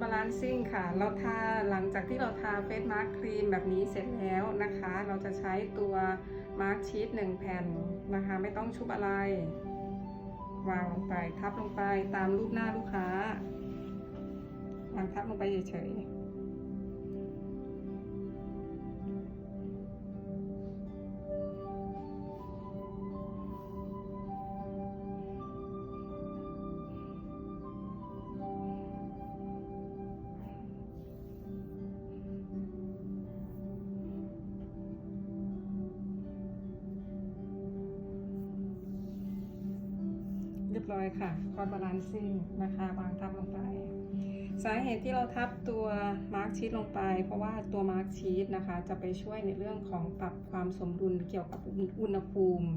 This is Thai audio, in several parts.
บาลานซิ่งค่ะ เราทาหลังจากที่เราทาเฟสมาร์คครีมแบบนี้เสร็จแล้วนะคะ เราจะใช้ตัวมาร์คชีทหนึ่งแผ่นนะคะ ไม่ต้องชุบอะไร วางลงไปทับลงไปตามรูปหน้าลูกค้าวางทับลงไปเฉยๆ รียบร้อยค่ะคอร์บาลานซิ่งนะคะวางทับลงไป สาเหตุที่เราทับตัวมาร์กชีสลงไป เพราะว่าตัวมาร์กชีสนะคะ จะไปช่วยในเรื่องของปรับความสมดุลเกี่ยวกับอุณหภูมิ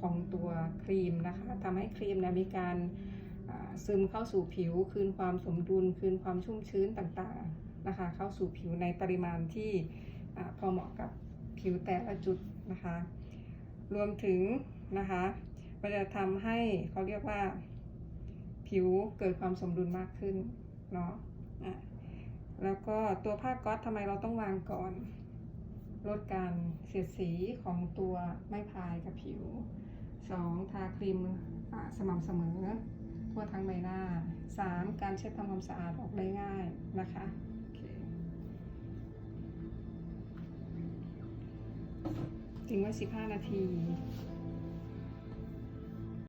ของตัวครีมนะคะทำให้ครีมนี่ยมีการซึมเข้าสู่ผิว คืนความสมดุล คืนความชุ่มชื้นต่างๆนะคะ เข้าสู่ผิวในปริมาณที่พอเหมาะกับผิวแต่ละจุดนะคะ รวมถึงนะคะ มันจะทำให้เขาเรียกว่า ผิวเกิดความสมดุลมากขึ้นเนาะอะแล้วก็ตัวผ้าก๊อตทำไมเราต้องวางก่อน ลดการเสียดสีของตัวไม้พายกับผิว 2. ทาครีมสม่ำเสมอ ทั่วทั้งใบหน้า 3. การเช็ดทำความสะอาดออกได้ง่ายนะคะโอเคทิ้งไว้ 15 นาที